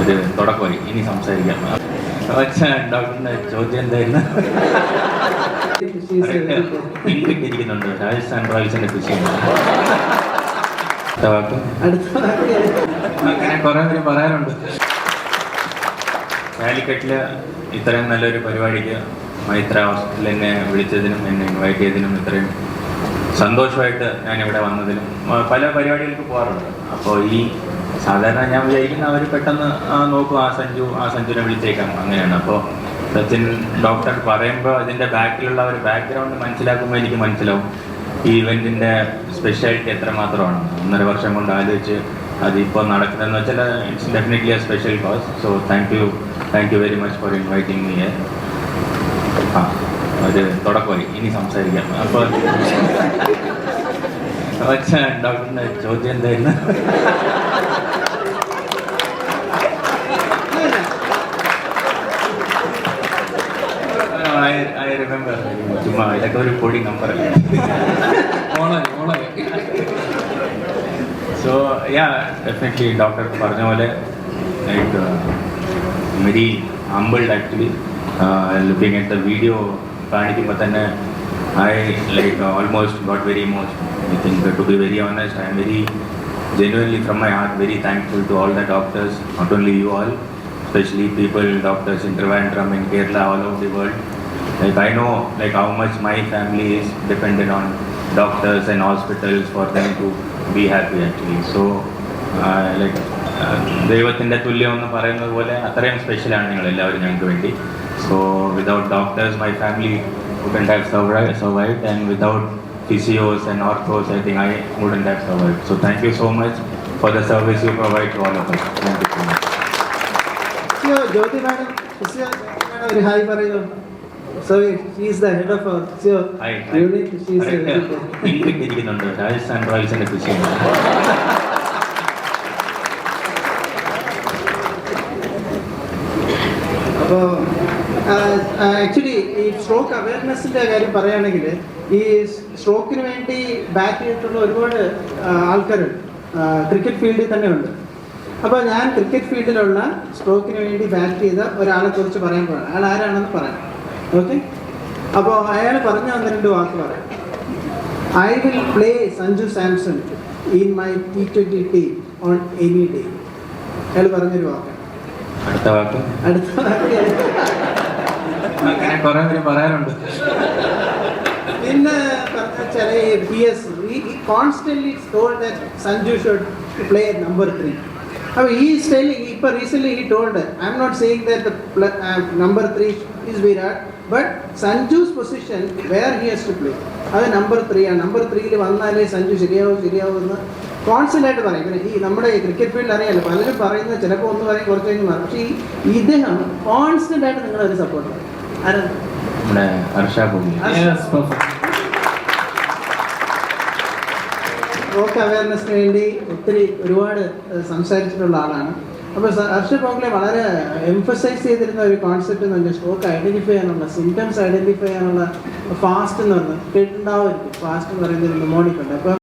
ഒരു തുടക്കമായി. ഇനി സംസാരിക്കാം. ഡോക്ടറിന്റെ ചോദ്യം എന്തായിരുന്നു? ഇരിക്കുന്നുണ്ട് രാജസ്ഥാൻ റോയൽസിന്റെ അങ്ങനെ കുറെ പേര് പറയാനുണ്ട് കാലിക്കട്ടിൽ ഇത്രയും നല്ലൊരു പരിപാടിക്ക് മൈത്ര ഹോസ്പിറ്റലിൽ എന്നെ വിളിച്ചതിനും എന്നെ ഇൻവൈറ്റ് ചെയ്തതിനും ഇത്രയും സന്തോഷമായിട്ട് ഞാൻ ഇവിടെ വന്നതിനും പല പരിപാടികൾക്ക് പോകാറുണ്ട്. അപ്പോൾ ഈ സാധാരണ ഞാൻ വിചാരിക്കുന്ന അവർ പെട്ടെന്ന് നോക്കും ആ സഞ്ജു ആ സഞ്ജുനെ വിളിച്ചേക്കാം. അങ്ങനെയാണ്. അപ്പോൾ സച്ചിൻ ഡോക്ടർ പറയുമ്പോൾ അതിന്റെ ബാക്കിലുള്ള ഒരു ബാക്ക്ഗ്രൗണ്ട് മനസ്സിലാക്കുമ്പോൾ എനിക്ക് മനസ്സിലാവും. ഈ ഇവന്റിന്റെ സ്പെഷ്യാലിറ്റി എത്രമാത്രമാണ്. ഒന്നര വർഷം കൊണ്ട് ആലോചിച്ച് അതിപ്പോൾ നടക്കുന്നതെന്ന് വെച്ചാൽ it's definitely a special cause so thank you thank you very much for inviting me ആ ഒരു തുടക്കമായി. ഇനി സംസാരിക്കാം. അപ്പോൾ ഡോക്ടറിന്റെ ചോദ്യം എന്തായിരുന്നു? ചുമ്മാ ഇതൊക്കെ ഒരു പൊടി നമ്പറല്ലേ ഓണായി ഓണായി സോ യാ ഡെഫിനറ്റ്ലി ഡോക്ടർ പറഞ്ഞ പോലെ like very humbled actually looking at the video കാണിക്കുമ്പോൾ തന്നെ I like almost got very emotion I think to be very honest I am very genuinely from my heart very thankful to all the doctors not only you all especially people doctors in Trivandrum in Kerala all over the world like I know like how much my family is dependent on doctors and hospitals for them to be happy actually so uh, like uh, ദൈവത്തിൻ്റെ തുല്യം എന്ന് പറയുന്നത് പോലെ അത്രയും സ്പെഷ്യലാണ് നിങ്ങൾ എല്ലാവരും ഞങ്ങൾക്ക് വേണ്ടി so without doctors my family wouldn't have survived, survived and without physios and orthos I think I wouldn't have survived. So thank you so much for the service you provide to all of us. Thank you so much. Physio Jyoti madam physio madam ഒരു hi പറയൂ so she's the head of she's Correct. ഇരിക്കുന്നുണ്ട് രാജസ്ഥാൻ റോയൽസിന്റെ കൃഷിയുണ്ട് അപ്പോൾ actually ഈ stroke അവയർനെസ്സിന്റെ കാര്യം പറയുകയാണെങ്കിൽ ഈ സ്ട്രോക്കിന് വേണ്ടി ബാറ്റ് ചെയ്തിട്ടുള്ള ഒരുപാട് ആൾക്കാരുണ്ട്. ക്രിക്കറ്റ് ഫീൽഡിൽ തന്നെ ഉണ്ട് അപ്പോൾ ഞാൻ ക്രിക്കറ്റ് ഫീൽഡിലുള്ള സ്ട്രോക്കിന് വേണ്ടി ബാറ്റ് ചെയ്ത ഒരാളെ കുറിച്ച് പറയാൻ പോകണം അയാൾ ആരാണെന്ന് പറയാം. ഓക്കെ അപ്പോൾ അയാൾ പറഞ്ഞ ഒന്ന് രണ്ട് വാക്ക് പറയാം. I will play Sanju Samson in my T twenty team on any day അയാൾ പറഞ്ഞൊരു വാക്ക്. അടുത്ത വാക്ക്? അടുത്ത വാക്ക്. അങ്ങനെ കുറെ പേര് പറയാനുണ്ട് പിന്നെ ചില P S constantly told that Sanju should play number three അപ്പോൾ ഈ സ്റ്റൈലിംഗ് ഇപ്പോൾ recently he told I'm not saying that number three is Virat but Sanju's position where he has to play അത് നമ്പർ ത്രീ ആണ്. Number ത്രീയിൽ വന്നാലേ സഞ്ജു ശരിയാവും ശരിയാവും എന്ന് കോൺസ്റ്റന്റ് ആയിട്ട് പറയും. പിന്നെ ഈ നമ്മുടെ ഈ ക്രിക്കറ്റ് ഫീൽഡിൽ അറിയാലോ പലരും പറയുന്ന ചിലപ്പോൾ ഒന്ന് പറയും കുറച്ച് കഴിഞ്ഞ് മാറും പക്ഷേ ഈ ഇദ്ദേഹം കോൺസ്റ്റന്റ് ആയിട്ട് നിങ്ങളൊരു സപ്പോർട്ട് പറയും നമ്മുടെ ഹർഷ ഭൂമി. അവയർനെസ്സിന് വേണ്ടി ഒത്തിരി ഒരുപാട് സംസാരിച്ചിട്ടുള്ള ആളാണ്. അപ്പോൾ ഹർഷ പോഗ്ലെ വളരെ എംഫസൈസ് ചെയ്തിരുന്ന ഒരു കോൺസെപ്റ്റ് എന്ന് പറഞ്ഞാൽ സ്ട്രോക്ക് ഐഡന്റിഫൈ ചെയ്യാനുള്ള സിംറ്റംസ് ഐഡന്റിഫൈ ചെയ്യാനുള്ള ഫാസ്റ്റ് എന്ന് പറഞ്ഞാൽ കേട്ടിട്ടുണ്ടാവുമായിരിക്കും ഫാസ്റ്റ് എന്ന് പറയുന്നത് ഒരു ന്യൂമോണിക്